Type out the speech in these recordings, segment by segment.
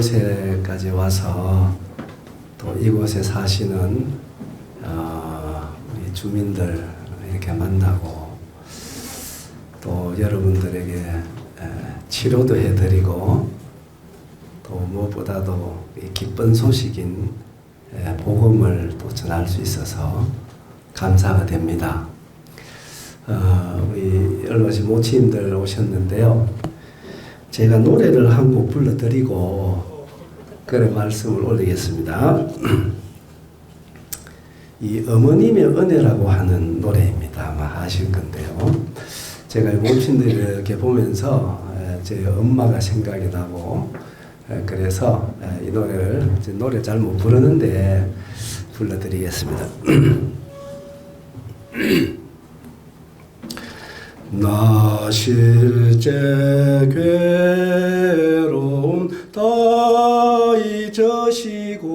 이곳에까지 와서 또 이곳에 사시는 어, 우리 주민들 이렇게 만나고 또 여러분들에게 에, 치료도 해드리고 또 무엇보다도 이 기쁜 소식인 에, 복음을 또 전할 수 있어서 감사가 됩니다. 어, 우리 여러 가지 모치님들 오셨는데요. 제가 노래를 한 곡 불러드리고 그래 말씀을 올리겠습니다. 이 어머님의 은혜라고 하는 노래입니다. 아마 아실 건데요. 제가 모친들 이렇게 보면서 에, 제 엄마가 생각이 나고 에, 그래서 에, 이 노래를 노래 잘 못 부르는데 불러드리겠습니다. 나 실제 괴로움 다 잊으시고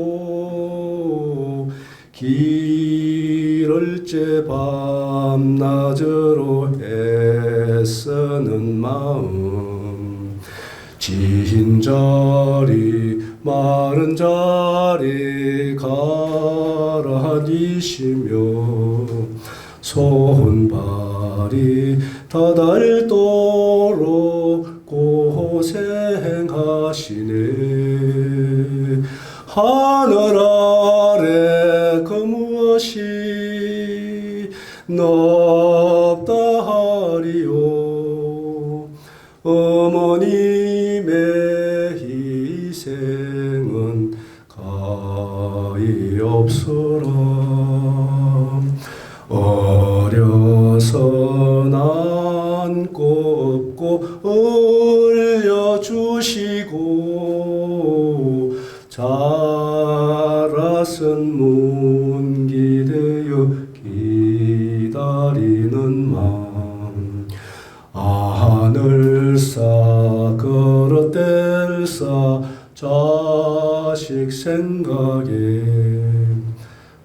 길을째 밤낮으로 애쓰는 마음. 지hin 자리 마른 자리 가라니시며 손발이 다닳도록 고생하시네 하늘 아래 그 무엇이 높다 하리요? 어머님의 희생은 가히 없어라. 어려서 없고 올려주시고 생각에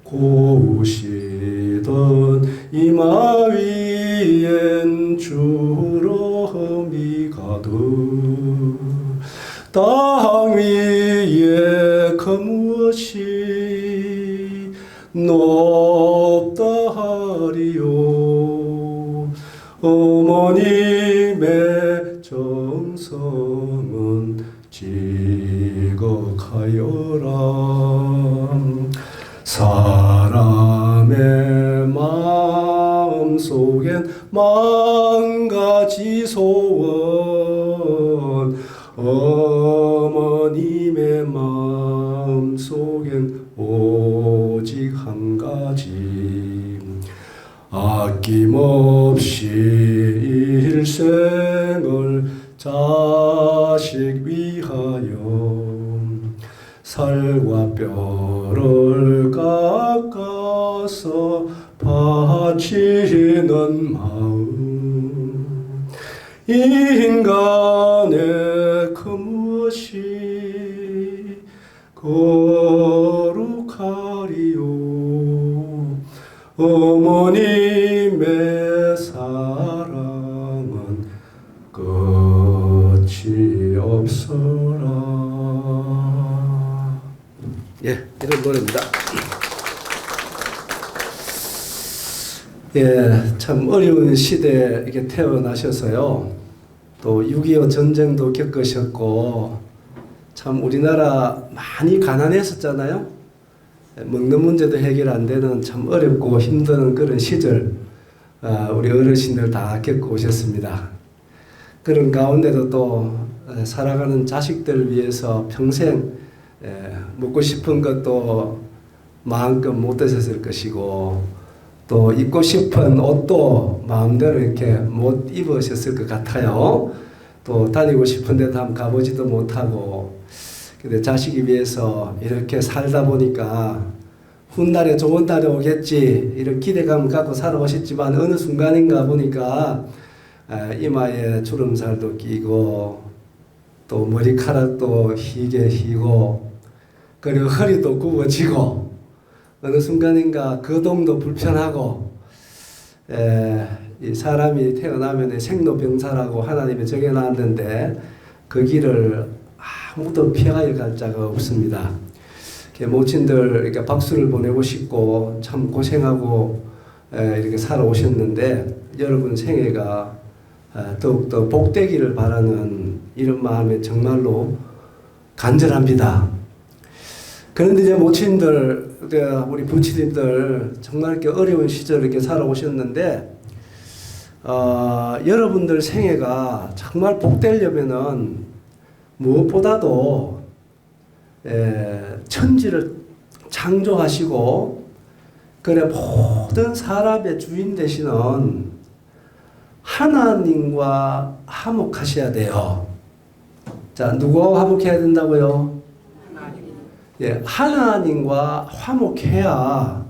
고우시던 이마 위엔 주름이 가득. 땅 위에 그 무엇이 높다 하리요? 어머님의 정성은 지극하여라. 사람의 마음 속엔 만 가지 소원. 어머님의 마음 속엔 오직 한 가지. 아낌없이 일생을 자식 살과 뼈를 깎아서 바치는 마음. 인간의 그 무엇이 거룩하리요? 어머님의 사 이런 노래입니다. 예, 참 어려운 시대에 이렇게 태어나셔서요. 또 6.25 전쟁도 겪으셨고, 참 우리나라 많이 가난했었잖아요. 먹는 문제도 해결 안 되는 참 어렵고 힘든 그런 시절, 아, 우리 어르신들 다 겪고 오셨습니다. 그런 가운데도 또 어, 살아가는 자식들 위해서 평생 예, 먹고 싶은 것도 마음껏 못 드셨을 것이고 또 입고 싶은 옷도 마음대로 이렇게 못 입으셨을 것 같아요. 또 다니고 싶은 데도 한번 가보지도 못하고 근데 자식이 위해서 이렇게 살다 보니까 훗날에 좋은 날이 오겠지 이런 기대감 갖고 살아오셨지만 어느 순간인가 보니까 아, 이마에 주름살도 끼고 또 머리카락도 희게 희고 그리고 허리도 굽어지고 어느 순간인가 거동도 불편하고 에, 이 사람이 태어나면 생로병사라고 하나님이 정해놨는데 그 길을 아무도 피할 갈 자가 없습니다. 모친들 이렇게 박수를 보내고 싶고 참 고생하고 에, 이렇게 살아오셨는데 여러분 생애가 아, 더욱더 복되기를 바라는 이런 마음에 정말로 간절합니다. 그런데 이제 모친들, 우리 부치님들 정말 이렇게 어려운 시절 이렇게 살아오셨는데 어, 여러분들 생애가 정말 복되려면은 무엇보다도 에, 천지를 창조하시고 그래 모든 사람의 주인 되시는 하나님과 화목하셔야 돼요. 자, 누구와 화목해야 된다고요? 예, 하나님과 화목해야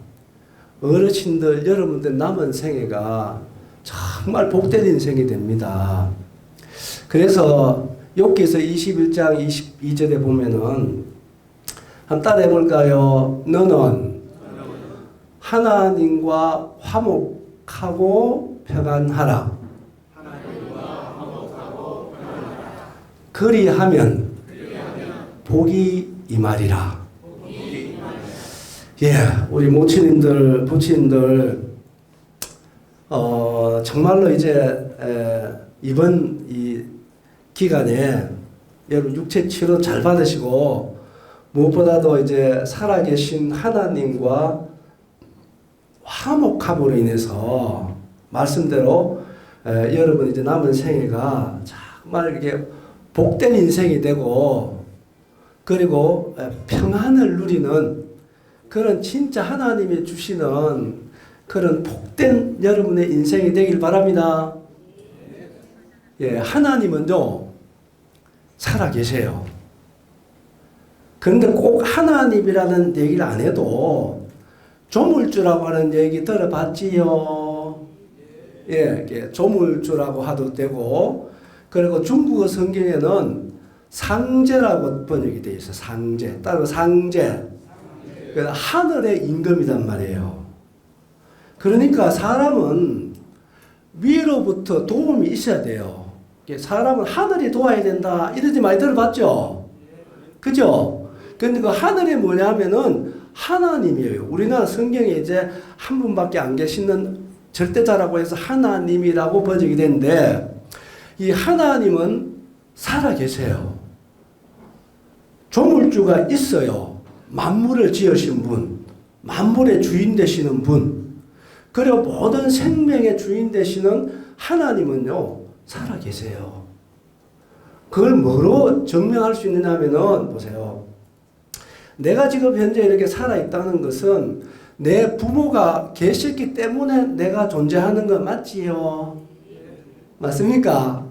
어르신들 여러분들 남은 생애가 정말 복된 인생이 됩니다. 그래서 욥기서 21장 22절에 보면은 한번 따라 해 볼까요? 너는 하나님과 화목하고 평안하라. 그리하면 복이 임하리라. 예, 우리 모친님들, 부친들, 어, 정말로 이제, 에, 이번 이 기간에 여러분 육체 치료 잘 받으시고, 무엇보다도 이제 살아계신 하나님과 화목함으로 인해서, 말씀대로, 에, 여러분 이제 남은 생애가 정말 이렇게 복된 인생이 되고, 그리고 에, 평안을 누리는 그런 진짜 하나님이 주시는 그런 복된 여러분의 인생이 되길 바랍니다. 예, 하나님은요, 살아 계세요. 그런데 꼭 하나님이라는 얘기를 안 해도 조물주라고 하는 얘기 들어봤지요? 예, 예, 조물주라고 하도 되고, 그리고 중국어 성경에는 상제라고 번역이 되어 있어요. 상제. 따로 상제. 그 하늘의 임금이란 말이에요. 그러니까 사람은 위로부터 도움이 있어야 돼요. 사람은 하늘이 도와야 된다. 이러지 많이 들어봤죠? 그죠? 근데 그 하늘이 뭐냐면은 하나님이에요. 우리나라 성경에 이제 한 분밖에 안 계시는 절대자라고 해서 하나님이라고 번역이 되는데 이 하나님은 살아 계세요. 조물주가 있어요. 만물을 지으신 분, 만물의 주인 되시는 분, 그리고 모든 생명의 주인 되시는 하나님은요, 살아 계세요. 그걸 뭐로 증명할 수 있느냐 하면은, 보세요. 내가 지금 현재 이렇게 살아있다는 것은 내 부모가 계셨기 때문에 내가 존재하는 건 맞지요? 맞습니까?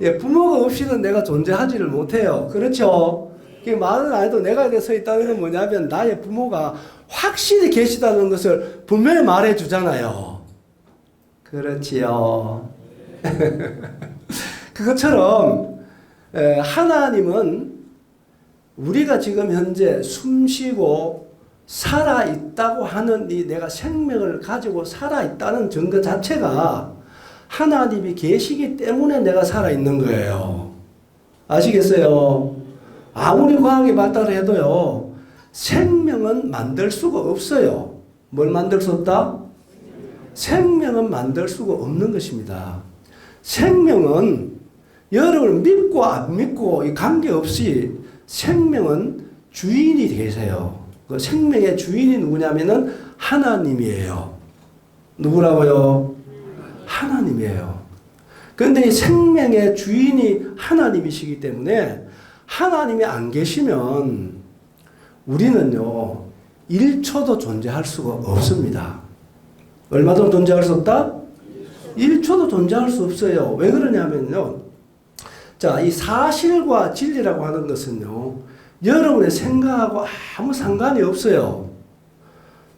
예, 부모가 없이는 내가 존재하지를 못해요. 그렇죠? 그 말은 안 해도 내가 이렇게 서 있다는 건 뭐냐면 나의 부모가 확실히 계시다는 것을 분명히 말해 주잖아요. 그렇지요. 그것처럼 에, 하나님은 우리가 지금 현재 숨 쉬고 살아 있다고 하는 이 내가 생명을 가지고 살아 있다는 증거 자체가 하나님이 계시기 때문에 내가 살아 있는 거예요. 아시겠어요? 아무리 과학이 발달해도요, 생명은 만들 수가 없어요. 뭘 만들 수 없다? 생명은 만들 수가 없는 것입니다. 생명은 여러분을 믿고 안 믿고 관계없이 생명은 주인이 계세요. 그 생명의 주인이 누구냐면은 하나님이에요. 누구라고요? 하나님이에요. 그런데 이 생명의 주인이 하나님이시기 때문에 하나님이 안 계시면 우리는요, 1초도 존재할 수가 없습니다. 얼마 정도 존재할 수 없다? 1초도 존재할 수 없어요. 왜 그러냐면요. 자, 이 사실과 진리라고 하는 것은요, 여러분의 생각하고 아무 상관이 없어요.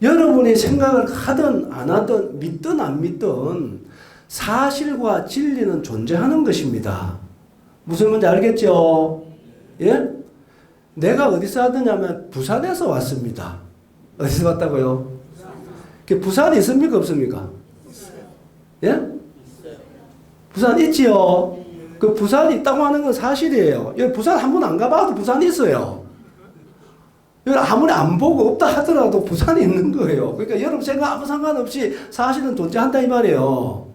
여러분이 생각을 하든 안 하든 믿든 안 믿든 사실과 진리는 존재하는 것입니다. 무슨 말인지 알겠죠? 예? 내가 어디서 하느냐면 부산에서 왔습니다. 어디서 왔다고요? 그 부산이 있습니까? 없습니까? 예? 부산 있지요? 그 부산이 있다고 하는 건 사실이에요. 여기 부산 한 번 안 가봐도 부산이 있어요. 여기 아무리 안 보고 없다 하더라도 부산이 있는 거예요. 그러니까 여러분 생각 아무 상관없이 사실은 존재한다 이 말이에요.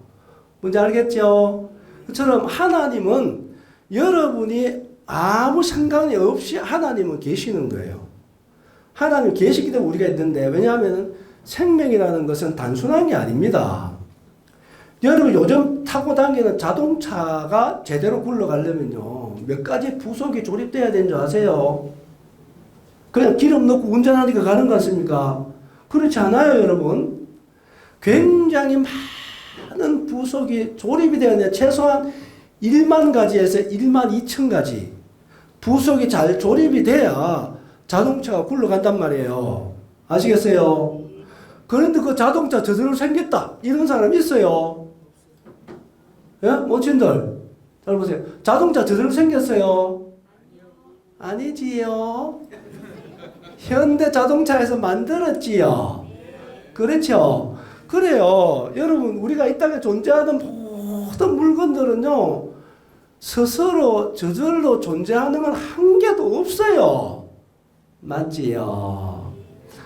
뭔지 알겠죠? 그처럼 하나님은 여러분이 아무 상관이 없이 하나님은 계시는 거예요. 하나님 계시기 때문에 우리가 있는데 왜냐하면 생명이라는 것은 단순한 게 아닙니다. 여러분 요즘 타고 다니는 자동차가 제대로 굴러가려면요 몇 가지 부속이 조립돼야 되는 줄 아세요? 그냥 기름 넣고 운전하니까 가는 것 같습니까? 그렇지 않아요 여러분 굉장히 많은 부속이 조립이 돼요 최소한 1만 가지에서 1만 2천 가지 부속이 잘 조립이 돼야 자동차가 굴러간단 말이에요 아시겠어요? 그런데 그 자동차 저절로 생겼다 이런 사람 있어요 예? 모친들 잘 보세요. 자동차 저절로 생겼어요? 아니지요. 현대 자동차에서 만들었지요. 그렇죠. 그래요. 여러분 우리가 이 땅에 존재하는 모든 물건들은요. 스스로 저절로 존재하는 건 한 개도 없어요. 맞지요.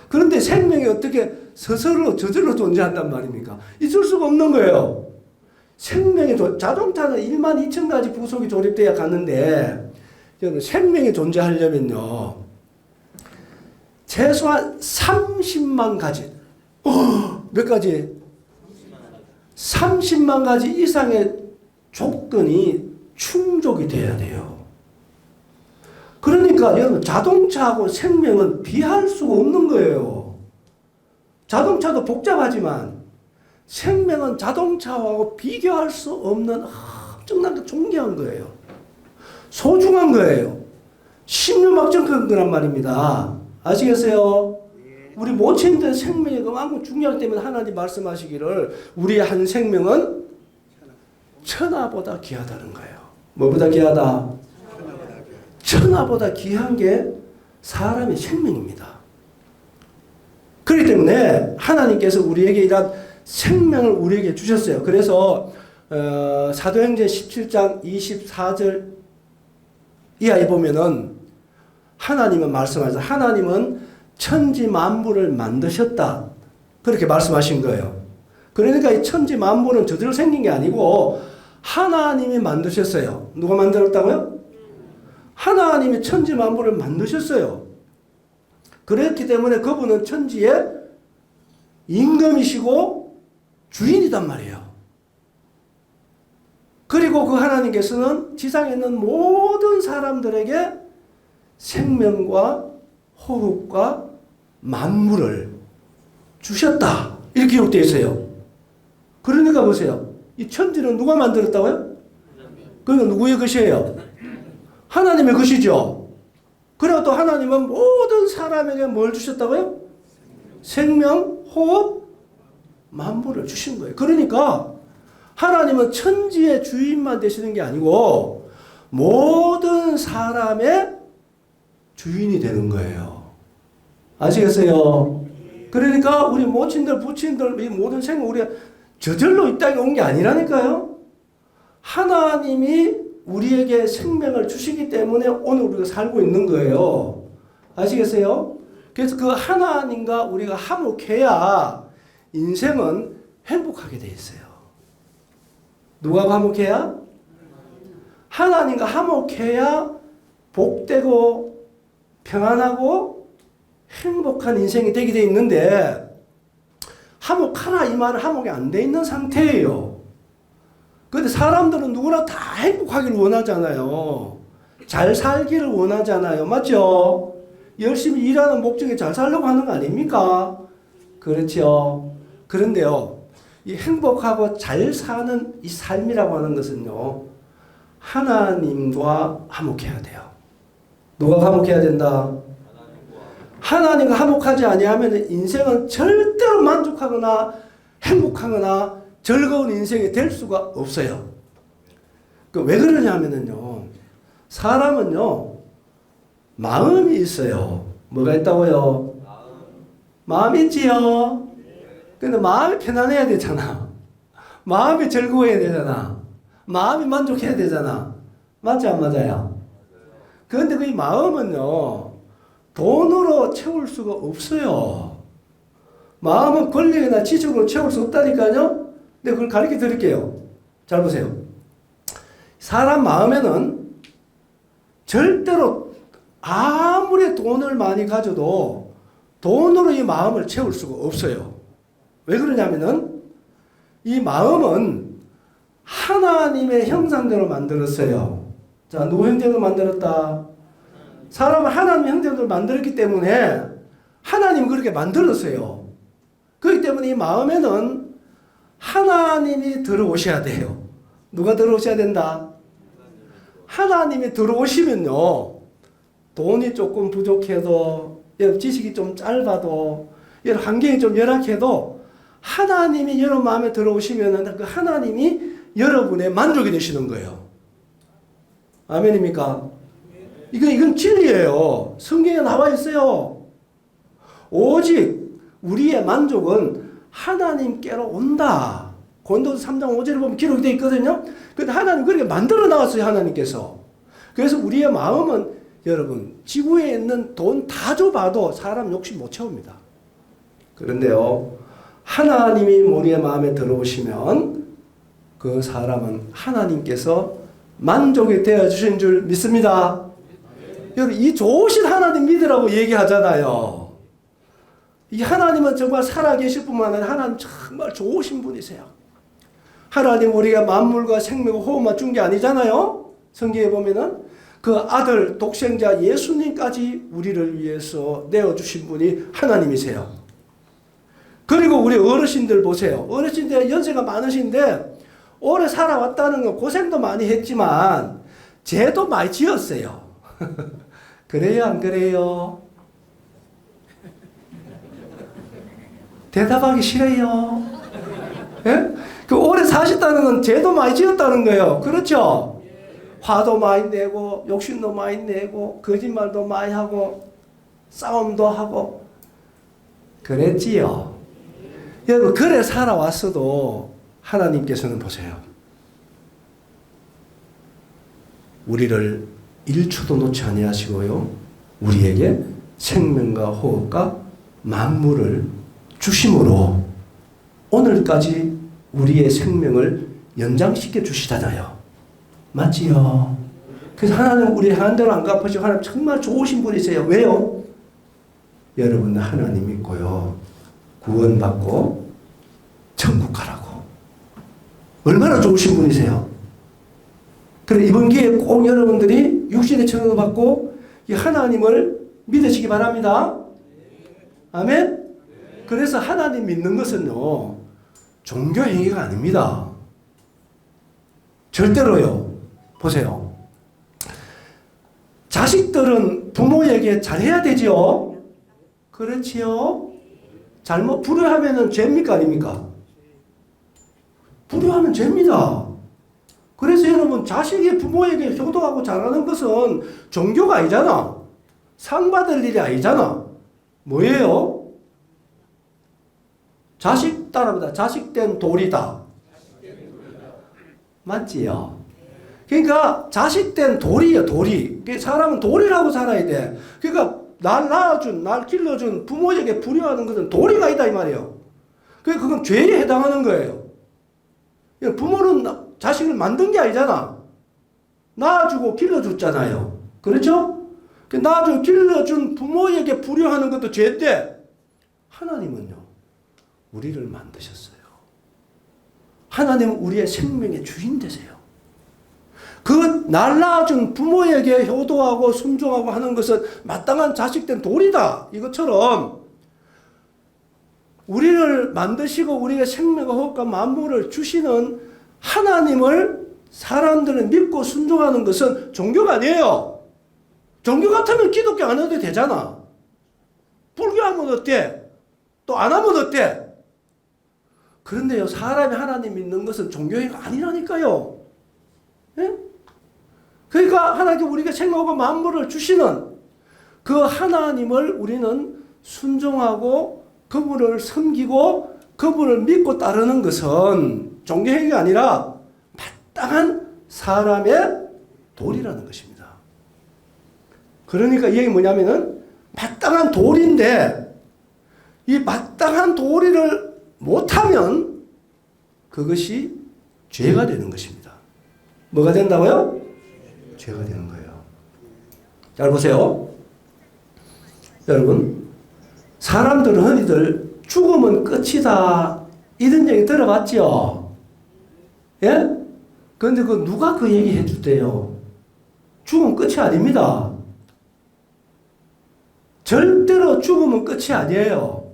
그런데 생명이 어떻게 스스로 저절로 존재한단 말입니까? 있을 수가 없는 거예요. 생명이 조- 자동차는 1만 2천 가지 부속이 조립돼야 가는데 여러분 생명이 존재하려면요 최소한 30만 가지 어, 몇 가지? 30만 가지 이상의 조건이 충족이 돼야 돼요. 그러니까 여러분 자동차하고 생명은 비할 수가 없는 거예요. 자동차도 복잡하지만 생명은 자동차하고 비교할 수 없는 엄청나게 존귀한 거예요. 소중한 거예요. 신유막정 거란 말입니다. 아시겠어요? 우리 모친들 생명이 그만큼 중요하기 때문에 하나님 말씀하시기를 우리의 한 생명은 천하보다 귀하다는 거예요. 뭐보다 귀하다? 천하보다 귀한 게 사람의 생명입니다. 그렇기 때문에 하나님께서 우리에게 이런 생명을 우리에게 주셨어요. 그래서 어, 사도행전 17장 24절 이하에 보면은 하나님은 말씀하셔서 하나님은 천지 만물을 만드셨다. 그렇게 말씀하신 거예요. 그러니까 이 천지 만물은 저절로 생긴 게 아니고 하나님이 만드셨어요. 누가 만들었다고요? 하나님이 천지 만물을 만드셨어요. 그렇기 때문에 그분은 천지의 임금이시고 주인이단 말이에요. 그리고 그 하나님께서는 지상에 있는 모든 사람들에게 생명과 호흡과 만물을 주셨다. 이렇게 기록되어 있어요. 그러니까 보세요. 이 천지는 누가 만들었다고요? 그건 누구의 것이에요? 하나님의 것이죠. 그리고 또 하나님은 모든 사람에게 뭘 주셨다고요? 생명, 호흡, 만물을 주신 거예요. 그러니까 하나님은 천지의 주인만 되시는 게 아니고 모든 사람의 주인이 되는 거예요. 아시겠어요? 그러니까 우리 모친들, 부친들, 이 모든 생명 우리가 저절로 이 땅에 온 게 아니라니까요. 하나님이 우리에게 생명을 주시기 때문에 오늘 우리가 살고 있는 거예요. 아시겠어요? 그래서 그 하나님과 우리가 화목해야 인생은 행복하게 돼 있어요. 누가 화목해야? 하나님과 화목해야 복되고 평안하고 행복한 인생이 되게 돼 있는데 화목하라 이 말은 화목이 안 돼 있는 상태예요. 근데 사람들은 누구나 다 행복하기를 원하잖아요. 잘 살기를 원하잖아요. 맞죠? 열심히 일하는 목적이 잘 살려고 하는 거 아닙니까? 그렇죠. 그런데요, 이 행복하고 잘 사는 이 삶이라고 하는 것은요, 하나님과 화목해야 돼요. 누가 화목해야 된다? 하나님과 화목하지 아니하면 인생은 절대로 만족하거나 행복하거나 즐거운 인생이 될 수가 없어요. 그 왜 그러냐면요, 사람은요 마음이 있어요. 뭐가 있다고요? 마음 있지요. 근데 마음이 편안해야 되잖아. 마음이 즐거워야 되잖아. 마음이 만족해야 되잖아. 맞지 안 맞아요? 그런데 그 마음은요, 돈으로 채울 수가 없어요. 마음은 권력이나 지식으로 채울 수 없다니까요? 근데 그걸 가르쳐 드릴게요. 잘 보세요. 사람 마음에는 절대로 아무리 돈을 많이 가져도 돈으로 이 마음을 채울 수가 없어요. 왜 그러냐면은 이 마음은 하나님의 형상대로 만들었어요. 자, 누구 형제로 만들었다? 사람은 하나님의 형제로 만들었기 때문에 하나님 그렇게 만들었어요. 그렇기 때문에 이 마음에는 하나님이 들어오셔야 돼요. 누가 들어오셔야 된다? 하나님이 들어오시면요. 돈이 조금 부족해도, 예, 지식이 좀 짧아도, 예, 환경이 좀 열악해도, 하나님이 여러분 마음에 들어오시면은 그 하나님이 여러분의 만족이 되시는 거예요. 아멘입니까? 이건, 이건 진리예요. 성경에 나와 있어요. 오직 우리의 만족은 하나님께로 온다. 고린도서 3장 5절에 보면 기록이 되어 있거든요. 근데 하나님 그렇게 만들어 나왔어요, 하나님께서. 그래서 우리의 마음은 여러분, 지구에 있는 돈 다 줘봐도 사람 욕심 못 채웁니다. 그런데요, 하나님이 우리의 마음에 들어오시면 그 사람은 하나님께서 만족이 되어 주신 줄 믿습니다. 여러분, 이 좋으신 하나님 믿으라고 얘기하잖아요. 이 하나님은 정말 살아계실 뿐만 아니라 하나님 정말 좋으신 분이세요. 하나님 우리가 만물과 생명과 호흡만 준 게 아니잖아요. 성경에 보면은 그 아들 독생자 예수님까지 우리를 위해서 내어 주신 분이 하나님이세요. 그리고 우리 어르신들 보세요. 어르신들 연세가 많으신데 오래 살아왔다는 건 고생도 많이 했지만 죄도 많이 지었어요. 그래요 안 그래요? 대답하기 싫어요. 예? 그 오래 사셨다는 건 죄도 많이 지었다는 거예요. 그렇죠? 화도 많이 내고 욕심도 많이 내고 거짓말도 많이 하고 싸움도 하고 그랬지요. 여러분 그래 살아왔어도 하나님께서는 보세요. 우리를 1초도 놓지 아니하시고요. 우리에게 생명과 호흡과 만물을 주심으로 오늘까지 우리의 생명을 연장시켜 주시잖아요. 맞지요? 그래서 하나님 우리 한 대로 안 갚으시고 하나님 정말 좋으신 분이세요. 왜요? 여러분 하나님 믿고요. 구원받고 천국 가라고. 얼마나 좋으신 분이세요. 그래 이번 기회에 꼭 여러분들이 육신의 천국을 받고 이 하나님을 믿으시기 바랍니다. 아멘. 그래서 하나님 믿는 것은요 종교 행위가 아닙니다. 절대로요. 보세요. 자식들은 부모에게 잘해야 되지요. 그렇지요. 잘못 불효하면은 죄입니까 아닙니까? 불효하면 죄입니다. 그래서 여러분 자식이 부모에게 효도하고 잘하는 것은 종교가 아니잖아. 상 받을 일이 아니잖아. 뭐예요? 자식 따라합니다. 자식된 돌이다. 맞지요? 그러니까 자식된 돌이에요, 돌이. 그 사람은 돌이라고 살아야 돼. 그러니까 날 낳아준, 날 길러준 부모에게 불효하는 것은 도리가 있다 이 말이에요. 그 그건 죄에 해당하는 거예요. 부모는 자식을 만든 게 아니잖아. 낳아주고 길러줬잖아요. 그렇죠? 그 낳아주고 길러준 부모에게 불효하는 것도 죄인데 하나님은요 우리를 만드셨어요. 하나님은 우리의 생명의 주인 되세요. 그날 낳아준 부모에게 효도하고 순종하고 하는 것은 마땅한 자식된 도리다. 이것처럼 우리를 만드시고 우리의 생명과 호흡과 만물을 주시는 하나님을 사람들은 믿고 순종하는 것은 종교가 아니에요. 종교 같으면 기독교 안 해도 되잖아. 불교하면 어때? 또 안 하면 어때? 그런데요, 사람이 하나님 믿는 것은 종교가 아니라니까요. 예? 그러니까 하나님께 우리가 생명과 만물을 주시는 그 하나님을 우리는 순종하고 그분을 섬기고 그분을 믿고 따르는 것은 종교행위가 아니라 마땅한 사람의 돌이라는 것입니다. 그러니까 이 얘기 뭐냐면은 마땅한 돌인데 이 마땅한 도리를 못하면 그것이 죄가 되는 것입니다. 뭐가 된다고요? 죄가 되는 거예요. 잘 보세요. 여러분, 사람들은 흔히들 죽으면 끝이다. 이런 얘기 들어봤죠? 예? 그런데 그 누가 그 얘기 해주대요? 죽으면 끝이 아닙니다. 절대로 죽으면 끝이 아니에요.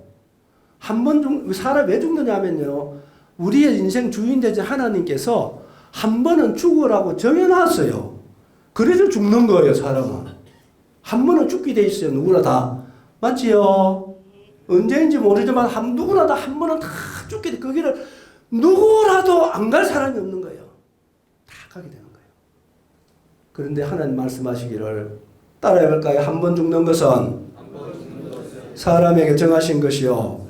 한번 죽, 사람 왜 죽느냐면요. 우리의 인생 주인 되신 하나님께서 한 번은 죽으라고 정해놨어요. 그래서 죽는 거예요, 사람은. 한 번은 죽게 돼 있어요, 누구나 다. 맞지요? 언제인지 모르지만 한, 누구나 다 한 번은 다 죽게 돼. 그 길을 누구라도 안 갈 사람이 없는 거예요. 다 가게 되는 거예요. 그런데 하나님 말씀하시기를 따라해 볼까요? 한 번 죽는 것은 사람에게 정하신 것이요.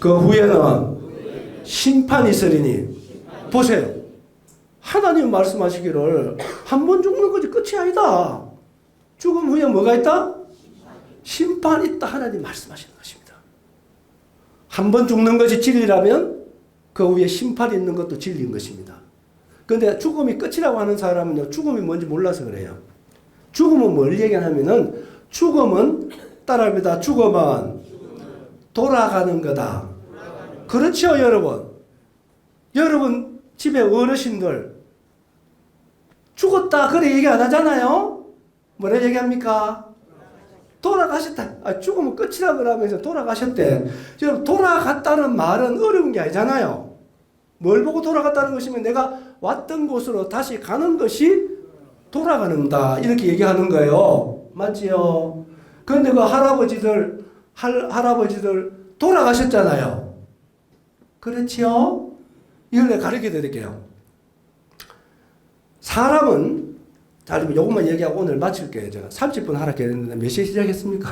그 후에는 심판이 있으리니. 보세요. 하나님 말씀하시기를 한 번 죽는 것이 끝이 아니다. 죽음 후에 뭐가 있다? 심판이 있다. 하나님 말씀하시는 것입니다. 한 번 죽는 것이 진리라면 그 후에 심판이 있는 것도 진리인 것입니다. 근데 죽음이 끝이라고 하는 사람은요, 죽음이 뭔지 몰라서 그래요. 죽음은 뭘 얘기하냐면은, 죽음은, 따라합니다. 죽음은 돌아가는 거다. 그렇죠, 여러분? 여러분, 집에 어르신들, 죽었다, 그래 얘기 안 하잖아요? 뭐라 얘기합니까? 돌아가셨다. 아, 죽으면 끝이라 그러면서 돌아가셨대. 지금 돌아갔다는 말은 어려운 게 아니잖아요. 뭘 보고 돌아갔다는 것이면 내가 왔던 곳으로 다시 가는 것이 돌아가는다. 이렇게 얘기하는 거예요. 맞지요? 그런데 그 할아버지들, 할, 할아버지들 돌아가셨잖아요. 그렇지요? 이걸 내가 가르쳐 드릴게요. 사람은, 자, 요것만 얘기하고 오늘 마칠게요. 제가 30분 하라 했는데 몇 시에 시작했습니까?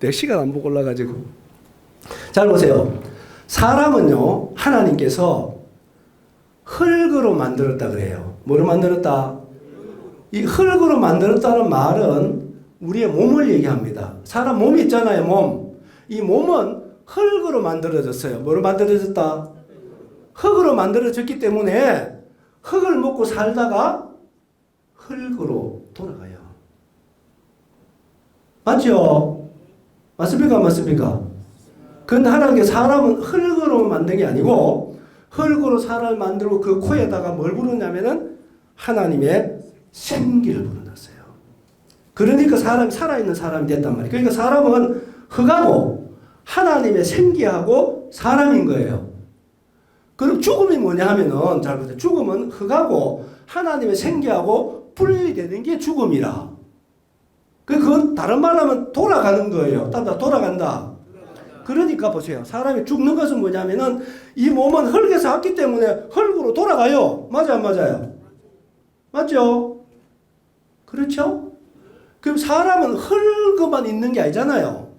내 시간 안 보고 올라가지고. 잘 보세요. 사람은요, 하나님께서 흙으로 만들었다 그래요. 뭐로 만들었다? 이 흙으로 만들었다는 말은 우리의 몸을 얘기합니다. 사람 몸이 있잖아요, 몸. 이 몸은 흙으로 만들어졌어요. 뭐로 만들어졌다? 흙으로 만들어졌기 때문에 흙을 먹고 살다가 흙으로 돌아가요. 맞죠? 맞습니까? 맞습니까? 근데 하나님께 사람은 흙으로 만든 게 아니고 흙으로 사람을 만들고 그 코에다가 뭘 부르냐면은 하나님의 생기를 불어넣었어요. 그러니까 사람이 살아있는 사람이 됐단 말이에요. 그러니까 사람은 흙하고 하나님의 생기하고 사람인 거예요. 그럼 죽음이 뭐냐 하면은 잘 보세요. 죽음은 흙하고 하나님의 생기하고 분리되는 게 죽음이라. 그 그건 다른 말로 하면 돌아가는 거예요. 따다 돌아간다. 그러니까 보세요. 사람이 죽는 것은 뭐냐면은 이 몸은 흙에서 왔기 때문에 흙으로 돌아가요. 맞아요, 맞아요. 맞죠? 그렇죠? 그럼 사람은 흙만 있는 게 아니잖아요.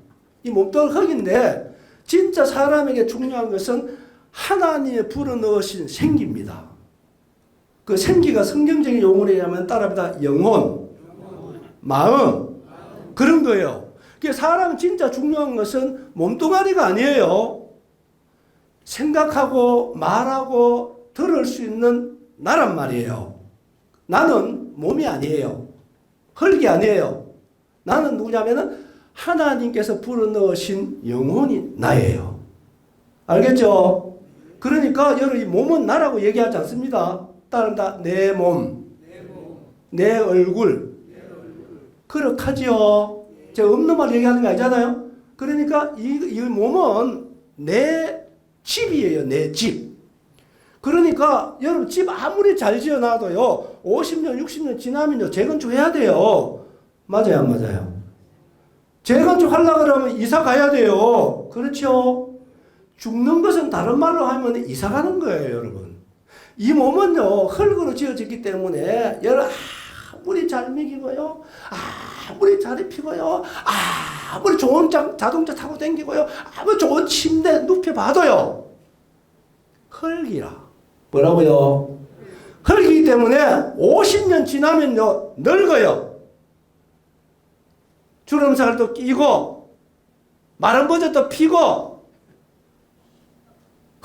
이 몸도 흙인데 진짜 사람에게 중요한 것은 하나님의 불어넣으신 생기입니다. 그 생기가 성경적인 용어로 얘기하면 따라합니다. 영혼, 마음 그런 거예요. 사람은 진짜 중요한 것은 몸뚱아리가 아니에요. 생각하고 말하고 들을 수 있는 나란 말이에요. 나는 몸이 아니에요. 흙이 아니에요. 나는 누구냐면은 하나님께서 불어넣으신 영혼이 나예요. 알겠죠? 그러니까 여러분 이 몸은 나라고 얘기하지 않습니다. 따른다 내 몸, 내 얼굴. 그렇하지요. 제가 없는 말 얘기하는 거 아니잖아요. 그러니까 이, 이 몸은 내 집이에요. 내 집. 그러니까 여러분 집 아무리 잘 지어놔도요. 50년, 60년 지나면요. 재건축해야 돼요. 맞아요, 안 맞아요? 재건축 하려고 그러면 이사 가야 돼요. 그렇죠? 죽는 것은 다른 말로 하면 이사 가는 거예요, 여러분. 이 몸은요, 흙으로 지어졌기 때문에 여러분 아무리 잘 먹이고요. 아무리 잘 입히고요. 아무리 좋은 자, 자동차 타고 다니고요. 아무리 좋은 침대 눕혀 봐도요. 흙이라. 뭐라고요? 그렇기 때문에 50년 지나면요 늙어요. 주름살도 끼고 마른 버섯도 피고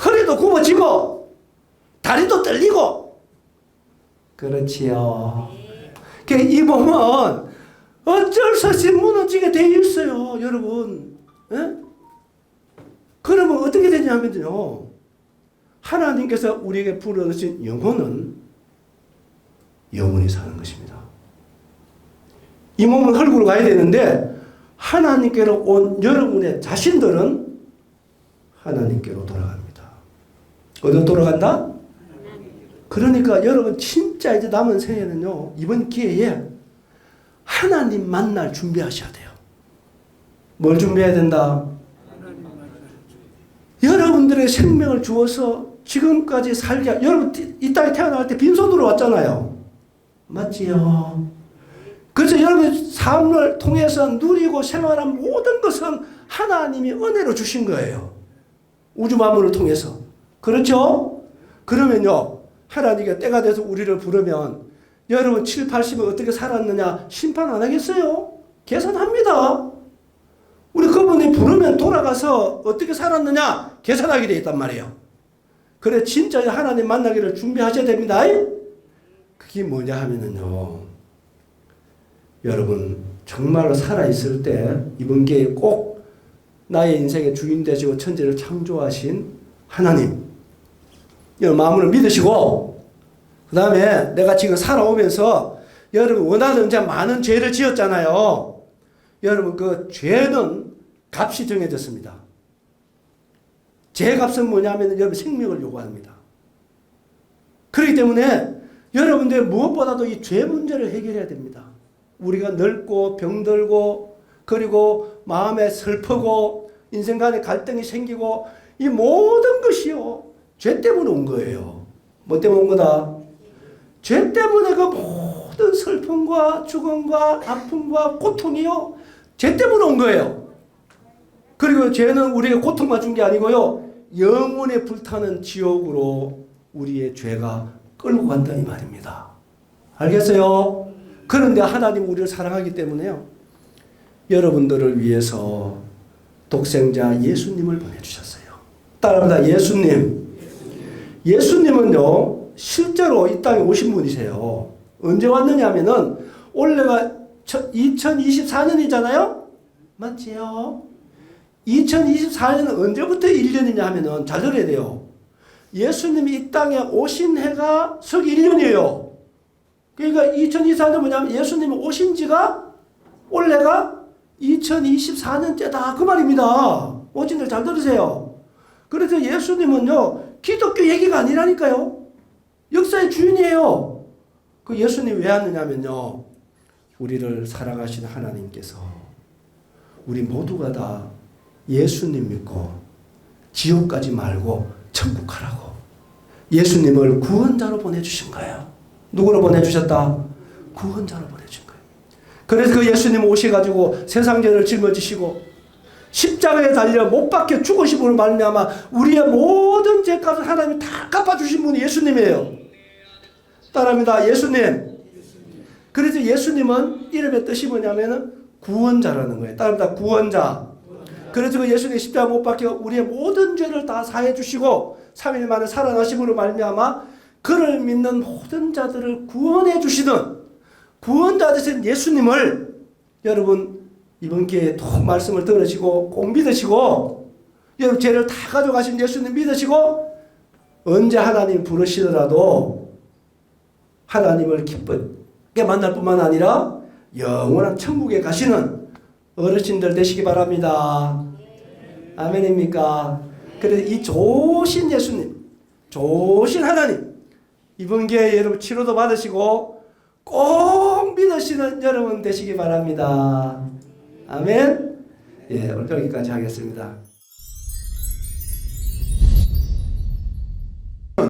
허리도 굽어지고 다리도 떨리고 그렇지요. 그이 몸은 어쩔 수 없이 무너지게 돼 있어요, 여러분. 예? 그러면 어떻게 되냐면요. 하나님께서 우리에게 불어주신 영혼은 영원히 사는 것입니다. 이 몸은 흙으로 가야 되는데 하나님께로 온 여러분의 자신들은 하나님께로 돌아갑니다. 어디로 돌아간다? 그러니까 여러분 진짜 이제 남은 생에는요 이번 기회에 하나님 만날 준비하셔야 돼요. 뭘 준비해야 된다? 여러분들의 생명을 주어서 지금까지 살게 여러분 이 땅에 태어날 때 빈손으로 왔잖아요. 맞지요? 그래서 여러분 삶을 통해서 누리고 생활한 모든 것은 하나님이 은혜로 주신 거예요. 우주 만물을 통해서. 그렇죠? 그러면요. 하나님께 때가 돼서 우리를 부르면 여러분 7, 80을 어떻게 살았느냐 심판 안 하겠어요? 계산합니다. 우리 그분이 부르면 돌아가서 어떻게 살았느냐 계산하게 돼 있단 말이에요. 그래 진짜 하나님 만나기를 준비하셔야 됩니다. 그게 뭐냐 하면은요. 여러분 정말로 살아 있을 때 이번 기회에 꼭 나의 인생의 주인 되시고 천지를 창조하신 하나님 여러분 마음으로 믿으시고 그 다음에 내가 지금 살아오면서 여러분 원하는 이제 많은 죄를 지었잖아요. 여러분 그 죄는 값이 정해졌습니다. 죄 값은 뭐냐면 여러분 생명을 요구합니다. 그렇기 때문에 여러분들 무엇보다도 이 죄 문제를 해결해야 됩니다. 우리가 늙고 병들고 그리고 마음에 슬프고 인생 간에 갈등이 생기고 이 모든 것이요 죄 때문에 온 거예요. 뭐 때문에 온 거다? 죄 때문에 그 모든 슬픔과 죽음과 아픔과 고통이요 죄 때문에 온 거예요. 그리고 죄는 우리에게 고통만 준 게 아니고요 영원에 불타는 지옥으로 우리의 죄가 끌고 간다 이 말입니다. 알겠어요? 그런데 하나님 우리를 사랑하기 때문에요. 여러분들을 위해서 독생자 예수님을 보내주셨어요. 따라합니다. 예수님. 예수님은요, 실제로 이 땅에 오신 분이세요. 언제 왔느냐 하면은, 올해가 2024년이잖아요? 맞지요? 2024년은 언제부터 1년이냐 하면은, 잘 들어야 돼요. 예수님이 이 땅에 오신 해가 석 1년이에요. 그러니까 2024년 뭐냐면 예수님이 오신 지가 올해가 2024년째다. 그 말입니다. 오진들 잘 들으세요. 그래서 예수님은요, 기독교 얘기가 아니라니까요. 역사의 주인이에요. 그 예수님 왜 왔느냐면요, 우리를 사랑하신 하나님께서 우리 모두가 다 예수님 믿고 지옥 가지 말고 천국 가라고 예수님을 구원자로 보내주신 거예요. 누구로 보내주셨다? 구원자로 보내준 거예요. 그래서 그 예수님 오셔가지고 세상 죄를 짊어지시고 십자가에 달려 못 박혀 죽으심으로 말미암아 우리의 모든 죄값을 하나님이 다 갚아주신 분이 예수님이에요. 따라합니다. 예수님. 그래서 예수님은 이름의 뜻이 뭐냐면은 구원자라는 거예요. 따라합니다. 구원자. 그래서 그 예수님 십자가 못 박혀 우리의 모든 죄를 다 사해 주시고 3일 만에 살아나심으로 말미암아 그를 믿는 모든 자들을 구원해 주시는 구원자 되신 예수님을 여러분 이번 기회에 또 말씀을 들으시고 꼭 믿으시고 죄를 다 가져가신 예수님 믿으시고 언제 하나님 부르시더라도 하나님을 기쁘게 만날 뿐만 아니라 영원한 천국에 가시는 어르신들 되시기 바랍니다. 아멘입니까? 그래서 이 좋으신 예수님, 좋으신 하나님, 이번 기회에 여러분 치료도 받으시고 꼭 믿으시는 여러분 되시기 바랍니다. 아멘. 예, 오늘 여기까지 하겠습니다.